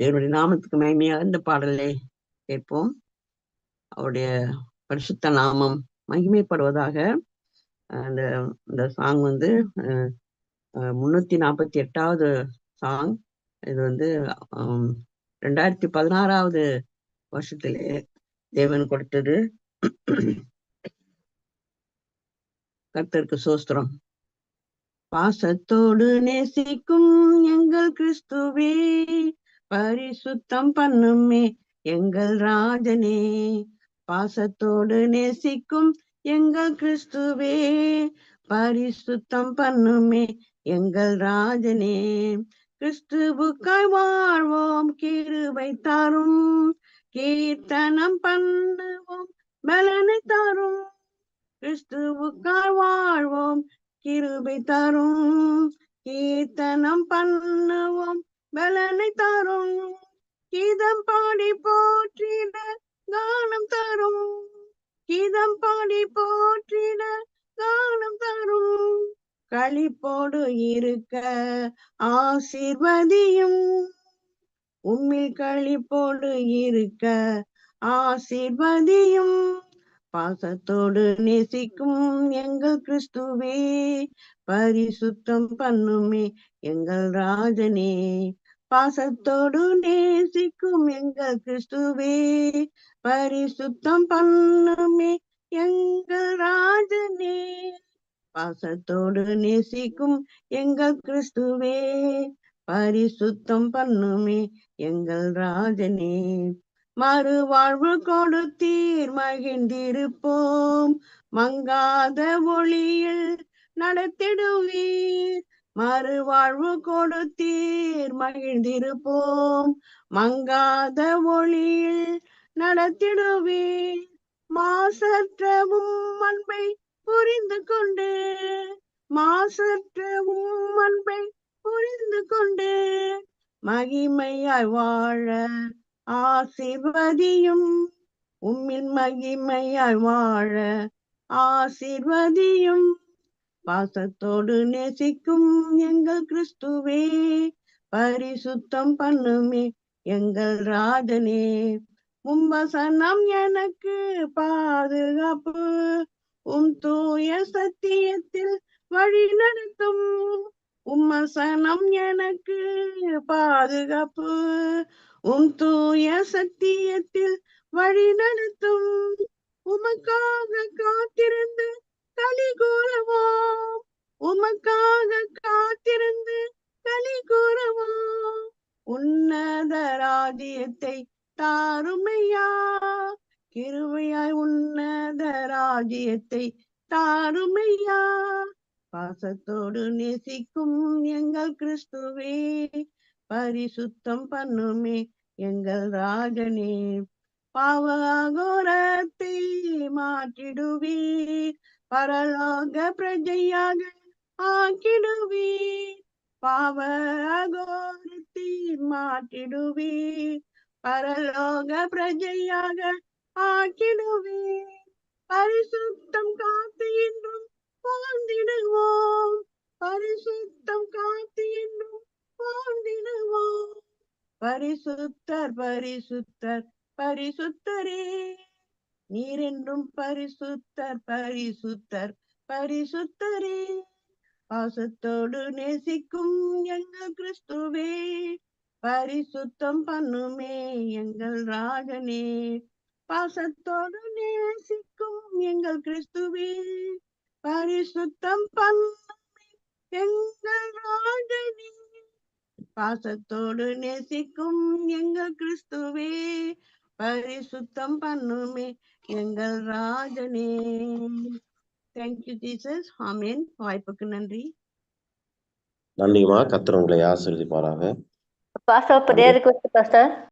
தேவனுடைய நாமத்துக்கு மகிமையாக இந்த பாடலை கேட்போம். அவருடைய பரிசுத்த நாமம் மகிமைப்படுவதாக அந்த இந்த சாங் வந்து முன்னூத்தி நாற்பத்தி எட்டாவது சாங் இது வந்து ரெண்டாயிரத்தி பதினாறாவது வருஷத்திலே தேவன் கொடுத்தது. கர்த்தருக்கு சோஸ்திரம். பாசத்தோடு நேசிக்கும் எங்கள் கிறிஸ்துவே பரிசுத்தம் பண்ணுமே எங்கள் ராஜனே. பாசத்தோடு நேசிக்கும் எங்கள் கிறிஸ்துவே. பரிசுத்தம் பண்ணுமே எங்கள் ராஜனே. கிறிஸ்துவுக்காய் வாழ்வோம் கிருவை தாரும். கீர்த்தனம் பண்ணுவோம் பலனை தாரும். கிறிஸ்துவுக்காய் வாழ்வோம் கிருபை தரும். கீர்த்தனம் பண்ணுவோம் பலனை தரும். கீதம் பாடி போற்றிட கானம் தரும். கீதம் பாடி போற்றிட கானம் தரும். களிப்போடு இருக்க ஆசிர்வதியும். உம்மில் களிப்போடு இருக்க ஆசிர்வதியும். பாசத்தோடு நேசிக்கும் எங்கள் கிறிஸ்துவே பரிசுத்தம் பண்ணுமே எங்கள் ராஜனே. பாசத்தோடு நேசிக்கும் எங்கள் கிறிஸ்துவே பரிசுத்தம் பண்ணுமே எங்கள் ராஜனே. பாசத்தோடு நேசிக்கும் எங்கள் கிறிஸ்துவே பரிசுத்தம் பண்ணுமே எங்கள் ராஜனே. மறுவாழ்வு கொடுத்தீர் மகிழ்ந்திருப்போம். மங்காத ஒளியில் நடத்திடுவீர். மறுவாழ்வு கொடுத்தீர் மகிழ்ந்திருப்போம். மங்காத ஒளியில் நடத்திடுவீர். மாசற்றவும் அன்பை புரிந்து கொண்டு மாசற்றவும் அன்பை புரிந்து கொண்டு மகிமையாய் வாழ ஆசிர்வதியும் உம்மின் மகிமையாய் வாழ ஆசிர்வதியும் பாசத்தோடு நேசிக்கும் எங்கள் கிறிஸ்துவே பரிசுத்தம் பண்ணுமே எங்கள் ராஜனே. மும்பசனம் எனக்கு பாதுகாப்பு உம் தூய சத்தியத்தில் வழி நடத்தும். உம்மசனம் எனக்கு பாதுகாப்பு உம் தூய சத்தியத்தில் வழி நடத்தும். உமக்காக காத்திருந்து களி கூறுவோம் உமக்காக காத்திருந்து களி கூறுவோம் உன்னத ராஜ்யத்தை தாருமையா? கிருவையாய் உன்னத ராஜ்யத்தை தாருமையா? பாசத்தோடு நேசிக்கும் எங்கள் கிறிஸ்துவே பரிசுத்தம் பண்ணுமே எங்கள் ராஜனே. பாவகோரத்தை மாற்றிடுவீர். பரலோக பிரஜையாக ஆக்கிடுவீர். பாவ அகோரத்தை மாற்றிடுவீர். பரலோக பிரஜையாக ஆக்கிடுவீர். பரிசுத்தம் காத்து என்றும் வாழ்ந்திடுவோம் பரிசுத்தம் காத்து என்றும் வாழ்ந்திடுவோம் பரிசுத்தர் பரிசுத்தர் பரிசுத்தரே. நீரென்றும் பரிசுத்தர் பரிசுத்தர் பரிசுத்தரே. பாசத்தோடு நேசிக்கும் எங்கள் கிறிஸ்துவே. பரிசுத்தம் பண்ணுமே எங்கள் ராஜனே. பாசத்தோடு நேசிக்கும் எங்கள் கிறிஸ்துவே. பரிசுத்தம் பண்ணுமே எங்கள் ராஜனே. பாசத்தோடு நேசிக்கும் எங்கள் கிறிஸ்துவே. பரிசுத்தம் பண்ணுமே எங்கள் ராஜனே. தேங்க்யூ ஜீசஸ் ஆமேன் வாய்ப்புக்கு நன்றி. நன்றிமா கத்திர உங்களை ஆசிரியப்பாராக பாஸ்டர் பிரேயர் ரிக்வெஸ்ட் பாஸ்டர்.